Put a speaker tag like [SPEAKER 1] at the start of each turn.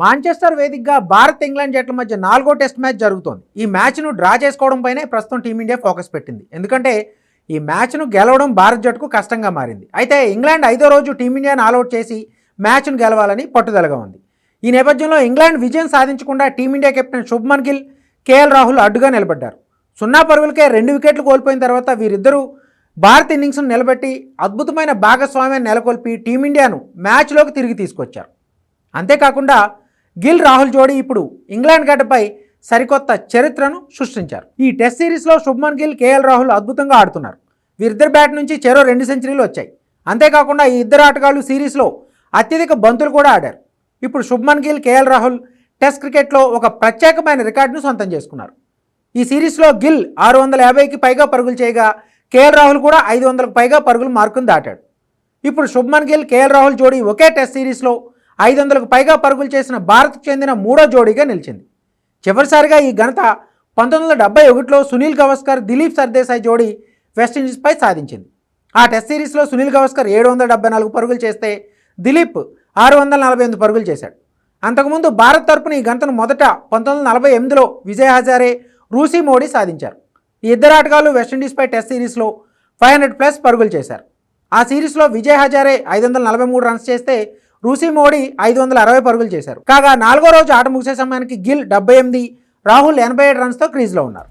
[SPEAKER 1] Manchester వేదికగా Bharat England జట్ల మధ్య నాలుగో టెస్ట్ మ్యాచ్ జరుగుతోంది. ఈ మ్యాచ్ను డ్రా చేసుకోవడంపైనే ప్రస్తుతం టీమిండియా ఫోకస్ పెట్టింది. ఎందుకంటే ఈ మ్యాచ్ను గెలవడం భారత్ జట్టుకు కష్టంగా మారింది. అయితే ఇంగ్లాండ్ ఐదో రోజు టీమిండియాను ఆల్అౌట్ చేసి మ్యాచ్ను గెలవాలని పట్టుదలగా ఉంది. ఈ నేపథ్యంలో ఇంగ్లాండ్ విజయం సాధించకుండా team India captain Shubman Gill KL Rahul అడ్డుగా నిలబడ్డారు. సున్నా పరుగులకే రెండు వికెట్లు కోల్పోయిన తర్వాత వీరిద్దరూ భారత్ ఇన్నింగ్స్ను నిలబెట్టి అద్భుతమైన భాగస్వామ్యాన్ని నెలకొల్పి టీమిండియాను మ్యాచ్లోకి తిరిగి తీసుకొచ్చారు. అంతేకాకుండా గిల్ రాహుల్ జోడీ ఇప్పుడు ఇంగ్లాండ్ గడ్డపై సరికొత్త చరిత్రను సృష్టించారు. ఈ టెస్ట్ సిరీస్లో శుభ్మన్ గిల్ కేఎల్ రాహుల్ అద్భుతంగా ఆడుతున్నారు. వీరిద్దరి బ్యాట్ నుంచి చెరో రెండు సెంచరీలు వచ్చాయి. అంతేకాకుండా ఈ ఇద్దరు ఆటగాళ్ళు సిరీస్లో అత్యధిక బంతులు కూడా ఆడారు. ఇప్పుడు శుభ్మన్ గిల్ కేఎల్ రాహుల్ టెస్ట్ క్రికెట్లో ఒక ప్రత్యేకమైన రికార్డును సొంతం చేసుకున్నారు. ఈ సిరీస్లో గిల్ ఆరు వందల యాభైకి పైగా పరుగులు చేయగా కేఎల్ రాహుల్ కూడా ఐదు వందలకు పైగా పరుగులు మార్కును దాటాడు. ఇప్పుడు శుభ్మన్ గిల్ కేఎల్ రాహుల్ జోడీ ఒకే టెస్ట్ సిరీస్లో ఐదు వందలకు పైగా పరుగులు చేసిన భారత్కు చెందిన మూడో జోడీగా నిలిచింది. చివరిసారిగా ఈ ఘనత పంతొమ్మిది వందల డెబ్బై ఒకటిలో సునీల్ గవస్కర్ దిలీప్ సర్దేశాయ్ జోడీ వెస్టిండీస్పై సాధించింది. ఆ టెస్ట్ సిరీస్లో సునీల్ గవస్కర్ ఏడు వందల డెబ్బై నాలుగు పరుగులు చేస్తే దిలీప్ ఆరు వందల నలభై ఎనిమిది పరుగులు చేశాడు. అంతకుముందు భారత్ తరపున ఈ గంటను మొదట పంతొమ్మిది వందల నలభై ఎనిమిదిలో విజయ్ హజారే రూసీ మోడీ సాధించారు. ఈ ఇద్దరు ఆటగాళ్ళు వెస్టిండీస్పై టెస్ట్ సిరీస్లో ఫైవ్ హండ్రెడ్ ప్లస్ పరుగులు చేశారు. ఆ సిరీస్లో విజయ్ హజారే ఐదు వందల నలభై మూడు రన్స్ చేస్తే రూసీ మోడీ ఐదు వందల అరవై పరుగులు చేశారు. కాగా నాలుగో రోజు ఆట ముగిసే సమయానికి గిల్ డెబ్బై ఎనిమిది రాహుల్ ఎనభై ఏడు రన్స్తో క్రీజ్లో ఉన్నారు.